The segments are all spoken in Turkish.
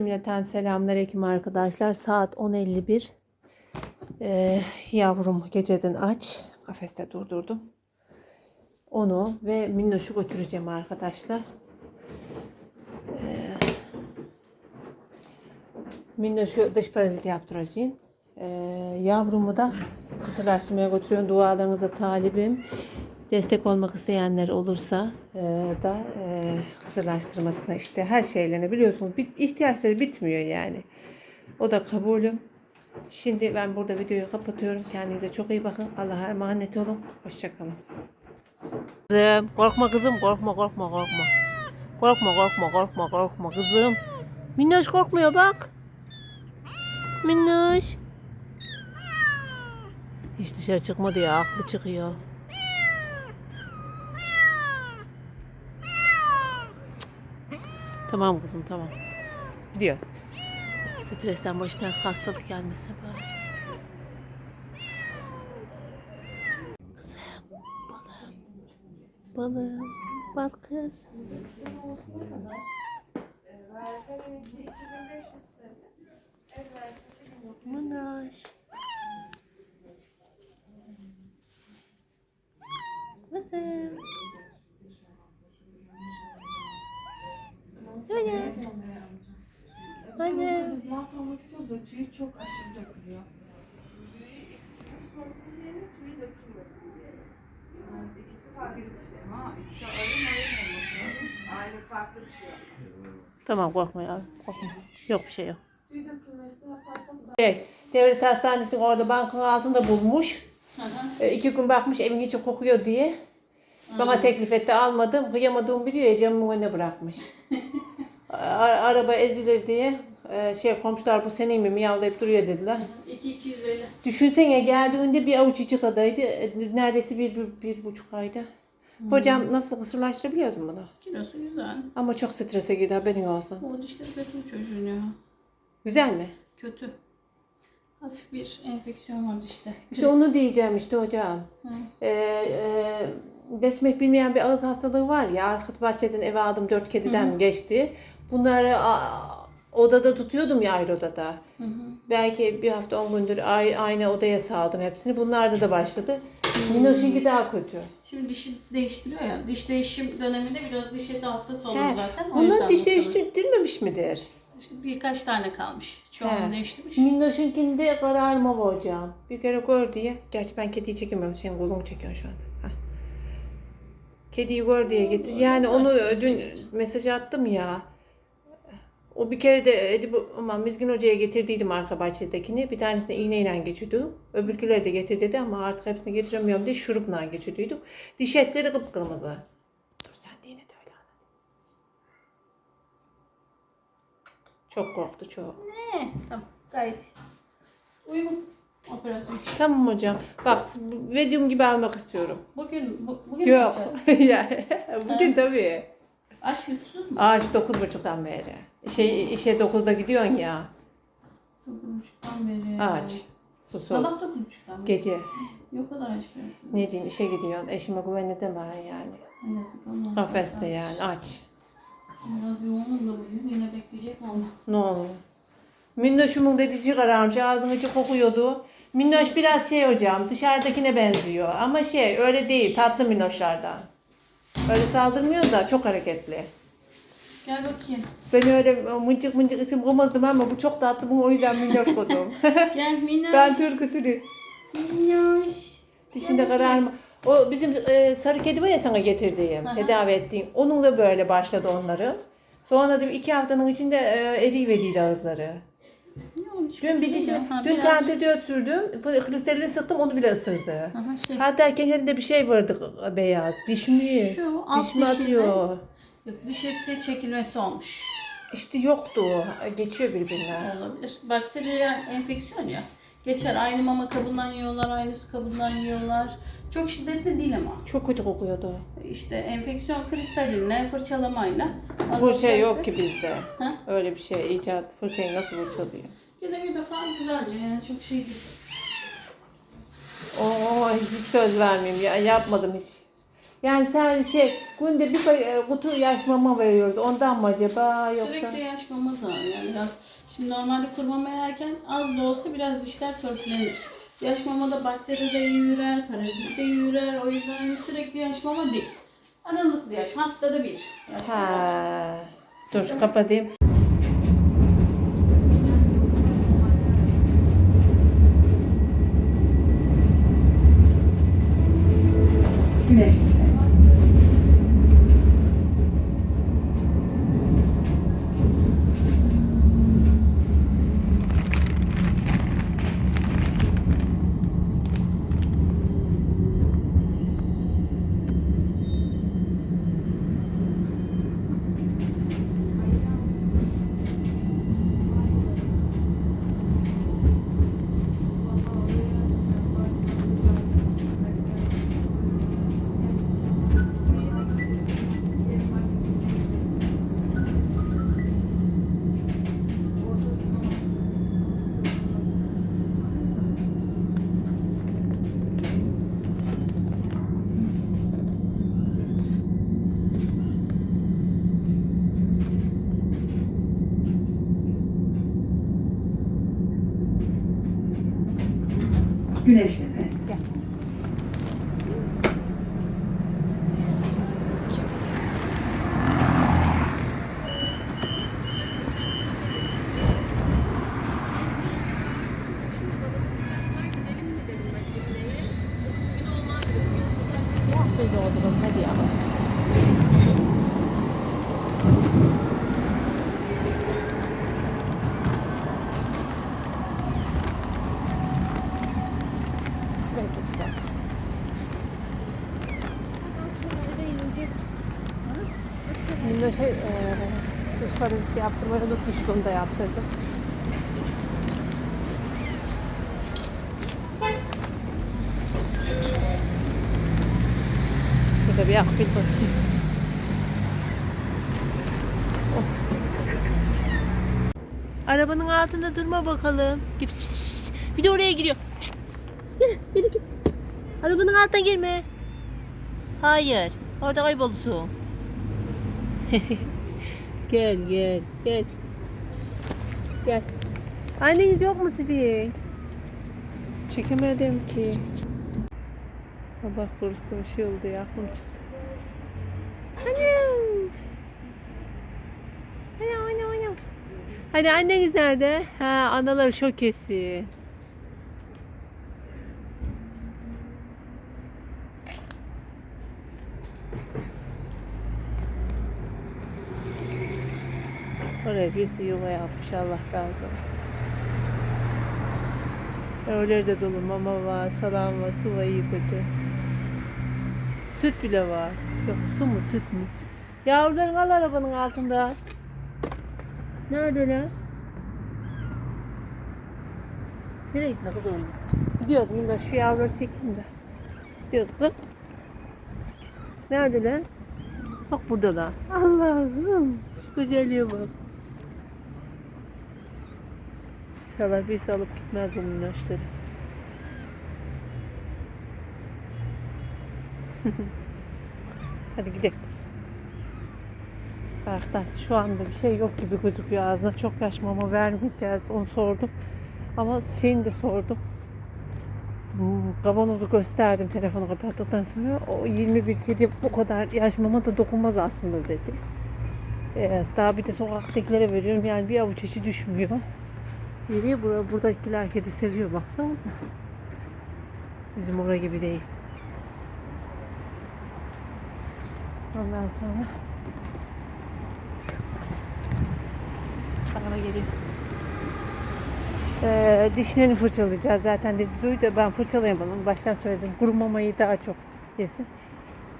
Cümleten selamünaleyküm arkadaşlar. Saat 10.51. Ee, yavrum geceden aç. Kafeste durdurdum. Onu ve Minnoş'u götüreceğim arkadaşlar. Ee, Minnoş'u dış parazit yaptıracağım. Ee, yavrumu da kısırlaştırmaya götürüyorum. Dualarınıza talibim. Destek olmak isteyenler olursa e, da e, kısırlaştırmasına işte her şeylerini biliyorsunuz bit, ihtiyaçları bitmiyor yani. O da kabulüm. Şimdi ben burada videoyu kapatıyorum. Kendinize çok iyi bakın. Allah'a emanet olun. Hoşçakalın. Kızım korkma kızım korkma korkma korkma. Korkma korkma korkma korkma kızım. Minnoş korkmuyor bak. Minnoş. Hiç dışarı çıkmadı ya aklı çıkıyor. Tamam kızım tamam. Gidiyor. Stresten başına hastalık gelmese bari. Kızım balım. Balım. Bal kız. Manaş. Kızım. Anne. Anne. Biz malt almak istiyoruz da tüyü çok aşırı dökülüyor. Evet, ikisi farklı istiyor ama ikisi arın arın olması lazım. Aynı farklı bir şey. Tamam korkma ya. Korkma. Yok bir şey yok. Tüy dökülmesini yaparsam daha... Şey, devlet hastanesinin orada bankın altında bulmuş. Hı hı. E, iki gün bakmış evin içi kokuyor diye. Bana teklif etti almadım. Kıyamadığımı biliyor ya camın önüne bırakmış. Araba ezilir diye e, şey komşular bu senin mi miyavlayıp duruyor dediler. 2250. Düşünsene geldiğinde bir avuç içi kadarıydı. E, Neredeyse bir, bir, bir buçuk ayda. Hocam nasıl kısırlaştırabiliyoruz bunu? Kilosu güzel. Ama çok strese girdi haberin olsun. O dişleri kötü çocuğun ya. Güzel mi? Kötü. Hafif bir enfeksiyon var dişte. İşte onu diyeceğim işte hocam. Hı. Ee, e, geçmek bilmeyen bir ağız hastalığı var ya. Arka bahçeden eve aldım dört kediden geçti. Bunları odada tutuyordum ya ayrı odada. Hı hı. Belki bir hafta on gündür ay- aynı odaya saldım hepsini. Bunlarda da başladı. Minnoş'unki daha kötü. Şimdi dişi değiştiriyor ya. Diş değişim döneminde biraz diş eti hassas olur He, zaten. O Bunlar yüzden diş değiştirmemiş midir? İşte birkaç tane kalmış. Çoğunu değiştirmiş. Minnoş'unkinde kararma var hocam. Bir kere gör diye. Gerçi ben kediyi çekemiyorum. Senin kolunu çekiyorsun şu anda. Hah. Kediyi gör diye getir. Yani onu dün mesaj attım ya. O bir kere de Edip, aman Mizgin Hoca'ya getirdiydim arka bahçedekini. Bir tanesine iğneyle geçiyorduk. Öbürküleri de getir dedi ama artık hepsini getiremiyorum diye şurupla geçiyorduk. Diş etleri kıpkırmızı. Dur sen de yine de öyle anlat. Çok korktu çok. Ne? Tamam. Gayet uygun operasyon. Tamam hocam. Bak medium gibi almak istiyorum. Bugün bu, bugün mi Yok. yapacağız? yani bugün tabii. Aç mı susuz mu? Ağaç 9.30'dan beri. Şey işe 9'da gidiyorsun ya. Dokuz buçuktan beri. Ağaç. Susuz. Sabah dokuz buçuktan beri. Gece. Yok kadar aç bıraktım. Ne diyeyim işe gidiyorsun. Eşime güvenli deme yani. Yazık Allah. Kafeste yani aç. Biraz yoğunum da bugün. Yine bekleyecek mi ama? Ne olur. Minnoşumun dedisi kararmış. Ağzının içi kokuyordu. Minnoş biraz şey hocam dışarıdakine benziyor. Ama şey öyle değil. Tatlı minnoşlardan. Öyle saldırmıyor da çok hareketli. Gel bakayım. Ben öyle mıncık mıncık isim koymazdım ama bu çok tatlı. Bunu o yüzden minnoş koydum. Gel Minnoş. ben türküsünü. Minnoş. Dişinde kararma. O bizim e, sarı kedi var ya sana getirdiğim, Aha. tedavi ettiğim. Onun da böyle başladı onları. Sonra bir iki haftanın içinde e, eriyiverdi ağızları. Dün bir Kötü dişi, değil mi? Ha, dün tentürdiyot sürdüm. Kristalini sıktım onu bile ısırdı. Aha, şey. Hatta kenarında bir şey vardı beyaz. Diş mi? Şu alt Diş mi dişinde- atıyor? Yok diş eti çekilmesi olmuş. İşte yoktu o. Geçiyor birbirine. Olabilir. Bakteriyel enfeksiyon ya. Geçer. Aynı mama kabından yiyorlar, aynı su kabından yiyorlar. Çok şiddetli değil ama. Çok kötü kokuyordu. İşte enfeksiyon kristalinle, fırçalamayla. Fırça yok ki bizde. Ha? Öyle bir şey. icat fırçayı nasıl fırçalıyor? Yine bir defa güzelce yani çok şey değil. Oo hiç söz vermeyeyim ya yapmadım hiç. Yani sen şey günde bir e, kutu yaş mama veriyoruz. Ondan mı acaba yoksa? Sürekli yaş mama da yani biraz. Şimdi normalde kuru mama yerken az da olsa biraz dişler törpülenir. Yaş mamada bakteri de yürür, parazit de yürür. O yüzden hani sürekli yaş mama değil. Aralıklı yaş. Haftada bir yaş mama. Ha. Dur kapatayım. Şey, e, dış parazit yaptırmayı unutmuştum, onu da yaptırdım. Şurada bir akbil basayım. Oh. Arabanın altında durma bakalım. Bir de oraya giriyor. Yürü, yürü git. Arabanın altına girme. Hayır. Orada kaybolursun. gel gel gel. Gel. Anneniz yok mu sizin? Çekemedim ki. Allah korusun bir şey oldu ya aklım çıktı. Annem. Anne anne anne. Hani anneniz nerede? Ha anaları şokesi. Oraya birisi yuva yapmış Allah razı olsun. Öyle de dolu mama var, salam var, su var iyi kötü. Süt bile var. Yok su mu süt mü? Yavruların al arabanın altında. Nerede lan? Nereye gitti kız oğlum? Gidiyoruz Minda şu yavruları çekeyim de. Gidiyoruz. Nerede lan? Bak burada lan. Allah'ım. Güzelliğe bak. İnşallah birisi alıp gitmez bu minnoşları. Hadi gidelim. Arkadaş şu anda bir şey yok gibi gözüküyor ağzına. Çok yaş mama vermeyeceğiz. Onu sordum. Ama şeyini de sordum. Kavanozu gösterdim telefonu kapattıktan sonra. O 21 kedi bu kadar yaş mama da dokunmaz aslında dedi. Ee, daha bir de sokaktakilere veriyorum. Yani bir avuç içi düşmüyor. Yeri burada, buradakiler kedi seviyor baksanıza. Bizim orada gibi değil. Ondan sonra bana geliyor. Ee, dişlerini fırçalayacağız zaten dedi. Duydu ben fırçalayamadım. Baştan söyledim. Kuru mamayı daha çok yesin.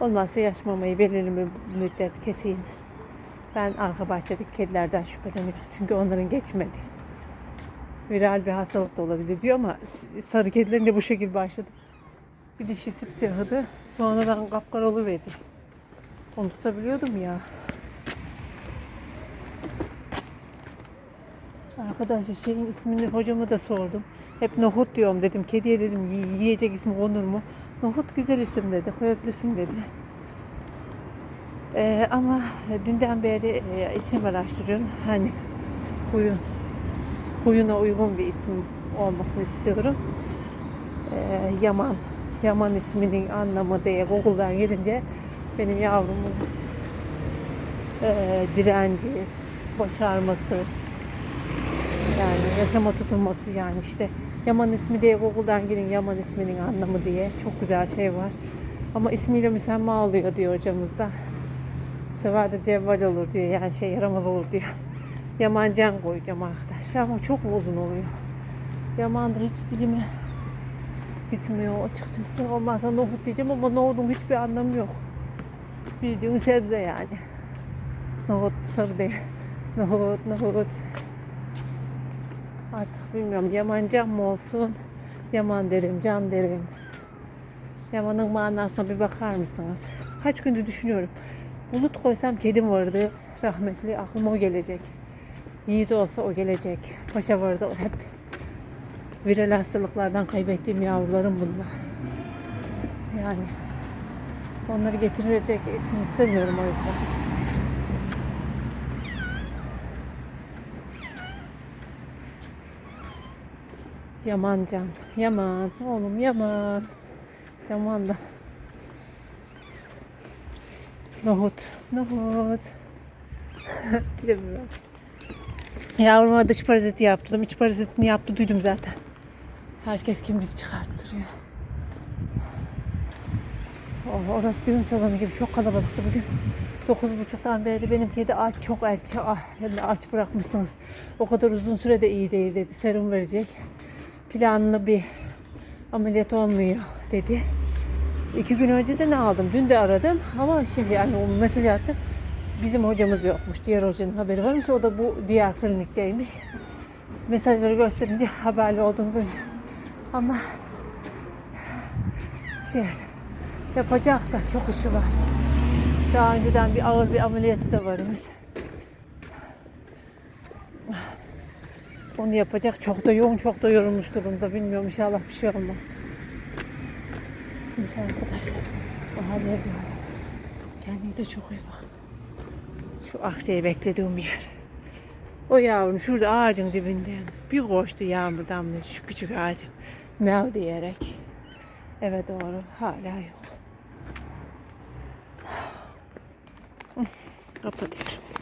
Olmazsa yaş mamayı belirli bir müddet keseyim. Ben arka bahçedeki kedilerden şüpheleniyorum. Çünkü onların geçmedi viral bir hastalık da olabilir diyor ama sarı kedilerin de bu şekilde başladı. Bir dişi sipsiyahıdı. Sonradan kapkara oluverdi. Onu tutabiliyordum ya. Arkadaşlar şeyin ismini hocama da sordum. Hep nohut diyorum dedim. Kediye dedim "Yi- yiyecek ismi konur mu? Nohut güzel isim dedi. Koyabilirsin dedi. Ee, ama dünden beri e, isim araştırıyorum. Hani huyun, huyuna uygun bir isim olmasını istiyorum. Ee, Yaman. Yaman isminin anlamı diye Google'dan girince benim yavrumun e, direnci, başarması, yani yaşama tutunması yani işte Yaman ismi diye Google'dan girin Yaman isminin anlamı diye çok güzel şey var. Ama ismiyle müsemma oluyor diyor hocamız da. Bu sefer de cevval olur diyor yani şey yaramaz olur diyor. Yaman Can koyacağım arkadaşlar ama çok uzun oluyor. Yaman da hiç dilime bitmiyor açıkçası. Olmazsa nohut diyeceğim ama nohudun hiçbir anlamı yok. Bildiğin sebze yani. Nohut sır değil. Nohut, nohut. Artık bilmiyorum Yaman can mı olsun? Yaman derim, can derim. Yaman'ın manasına bir bakar mısınız? Kaç gündür düşünüyorum. Bulut koysam kedim vardı. Rahmetli aklıma o gelecek. Yiğit olsa o gelecek. Paşa vardı o hep. Viral hastalıklardan kaybettiğim yavrularım bunlar. Yani onları getirecek isim istemiyorum o yüzden. Yaman can. Yaman. Oğlum Yaman. Yaman da. Nohut. Nohut. Bilemiyorum. Yavruma dış paraziti yaptırdım. İç parazitini yaptı duydum zaten. Herkes kimlik çıkarttırıyor. Oh, orası düğün salonu gibi çok kalabalıktı bugün. Dokuz buçuktan beri benim kedi aç çok erken ah, aç bırakmışsınız. O kadar uzun sürede iyi değil dedi. Serum verecek. Planlı bir ameliyat olmuyor dedi. İki gün önce de ne aldım? Dün de aradım ama şey yani o mesaj attım. Bizim hocamız yokmuş. Diğer hocanın haberi varmış. O da bu diğer klinikteymiş. Mesajları gösterince haberli olduğunu görünce. Ama şey yapacak da çok işi var. Daha önceden bir ağır bir ameliyatı da varmış. Onu yapacak. Çok da yoğun, çok da yorulmuş durumda. Bilmiyorum inşallah bir şey olmaz. Neyse arkadaşlar. O hallere bir. Kendinize çok iyi bakın. Şu akçeyi beklediğim yer. O yavrum şurada ağacın dibinden bir koştu yağmur damlıyor şu küçük ağacın. Mev diyerek. Eve doğru hala yok. Kapatıyorum.